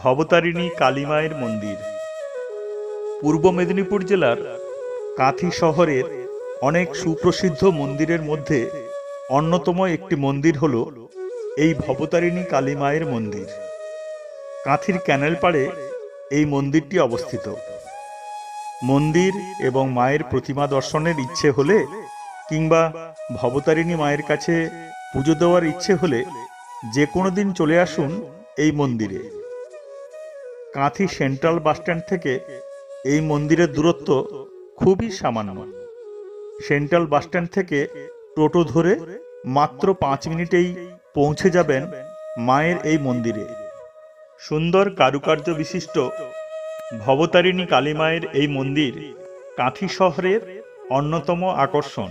ভবতারিণী কালীমায়ের মন্দির। পূর্ব মেদিনীপুর জেলার কাঁথি শহরের অনেক সুপ্রসিদ্ধ মন্দিরের মধ্যে অন্যতম একটি মন্দির হল এই ভবতারিণী কালী মায়ের মন্দির। কাঁথির ক্যানেল পাড়ে এই মন্দিরটি অবস্থিত। মন্দির এবং মায়ের প্রতিমা দর্শনের ইচ্ছে হলে কিংবা ভবতারিণী মায়ের কাছে পুজো দেওয়ার ইচ্ছে হলে যে কোনো দিন চলে আসুন এই মন্দিরে। কাঁথি সেন্ট্রাল বাসস্ট্যান্ড থেকে এই মন্দিরের দূরত্ব খুবই সামান্য। সেন্ট্রাল বাসস্ট্যান্ড থেকে টোটো ধরে মাত্র পাঁচ মিনিটেই পৌঁছে যাবেন মায়ের এই মন্দিরে। সুন্দর কারুকার্য বিশিষ্ট ভবতারিণী কালী মায়ের এই মন্দির কাঁথি শহরের অন্যতম আকর্ষণ।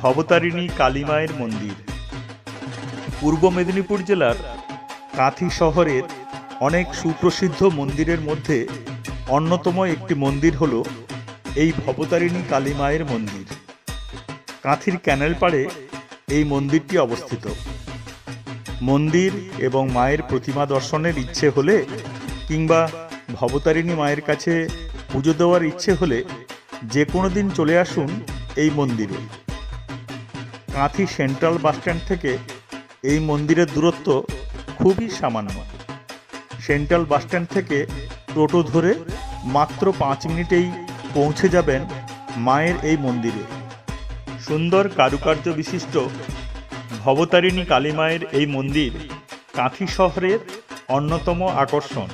ভবতারিণী কালী মায়ের মন্দির। পূর্ব মেদিনীপুর জেলার কাঁথি শহরের অনেক সুপ্রসিদ্ধ মন্দিরের মধ্যে অন্যতম একটি মন্দির হল এই ভবতারিণী কালী মায়ের মন্দির। কাঁথির ক্যানেল পাড়ে এই মন্দিরটি অবস্থিত। মন্দির এবং মায়ের প্রতিমা দর্শনের ইচ্ছে হলে কিংবা ভবতারিণী মায়ের কাছে পুজো দেওয়ার ইচ্ছে হলে যে কোনো দিন চলে আসুন এই মন্দিরে। কাঁথি সেন্ট্রাল বাসস্ট্যান্ড থেকে এই মন্দিরের দূরত্ব খুবই সামান্য। সেন্ট্রাল বাসস্ট্যান্ড থেকে টোটো ধরে মাত্র পাঁচ মিনিটেই পৌঁছে যাবেন মায়ের এই মন্দিরে। সুন্দর কারুকার্য বিশিষ্ট ভবতারিণী কালী মায়ের এই মন্দির কাঁথি শহরের অন্যতম আকর্ষণ।